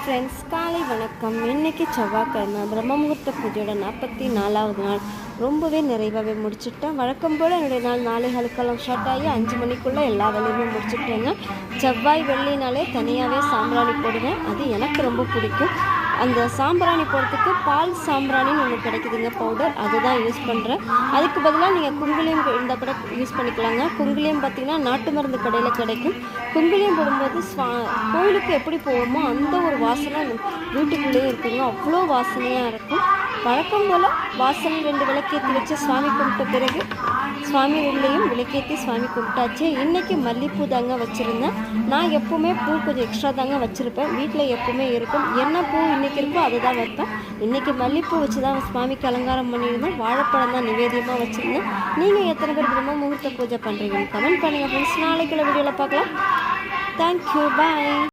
Friends காலை வணக்கம். இன்றைக்கி செவ்வாய்க்கிழமை பிரம்ம முகூர்த்த பூஜையோட நாற்பத்தி நாலாவது நாள். ரொம்பவே நிறைவாகவே முடிச்சுட்டேன். வழக்கம் போல் என்னுடைய நாள் நாளை ஹலுக்கெல்லாம் ஷார்ட் ஆகி அஞ்சு மணிக்குள்ளே எல்லா வேலையுமே முடிச்சுட்டேங்க. செவ்வாய் வெள்ளினாலே தனியாகவே சாம்பிராணி போடுவேன். அது எனக்கு ரொம்ப பிடிக்கும். அந்த சாம்பிராணி போடுறதுக்கு பால் சாம்பிராணின்னு ஒன்று கிடைக்குதுங்க பவுடர் அதுதான் யூஸ் பண்ணுறேன் அதுக்கு பதிலாக நீங்கள் குங்குலியம் இருந்தால் கூட யூஸ் பண்ணிக்கலாங்க. குங்குலியம் பார்த்திங்கன்னா நாட்டு மருந்து கடையில் கிடைக்கும். குங்குலியம் போடும்போது ஸ்வா கோயிலுக்கு எப்படி போவோமோ அந்த ஒரு வாசனை வீட்டுக்குள்ளேயே இருக்குங்க. அவ்வளோ வாசனையாக இருக்கும். வழக்கம் போல் வாசல் ரெண்டு விளக்கேற்றி வச்சு சுவாமி கும்பிட்ட பிறகு சுவாமி உள்ளேயும் விளக்கேற்றி சுவாமி கும்பிட்டாச்சு. இன்றைக்கி மல்லிப்பூ தாங்க வச்சுருந்தேன். நான் எப்போவுமே பூ கொஞ்சம் எக்ஸ்ட்ரா தாங்க வச்சுருப்பேன். வீட்டில் எப்போவுமே இருக்கும். என்ன பூ இன்றைக்கி இருக்கோ அதை தான் வைப்பேன். இன்றைக்கி மல்லிப்பூ வச்சு தான் சுவாமிக்கு அலங்காரம் பண்ணியிருந்தேன். வாழைப்பழம் தான் நிவேதியமாக வச்சுருந்தேன். நீங்கள் எத்தனை பேர் பிரம்ம முகூர்த்த பூஜை பண்ணுறீங்கன்னு கமெண்ட் பண்ணுங்கள் ஃப்ரெண்ட்ஸ் நாளைக்குள்ள வீடியோவில் பார்க்கலாம். Thank you bye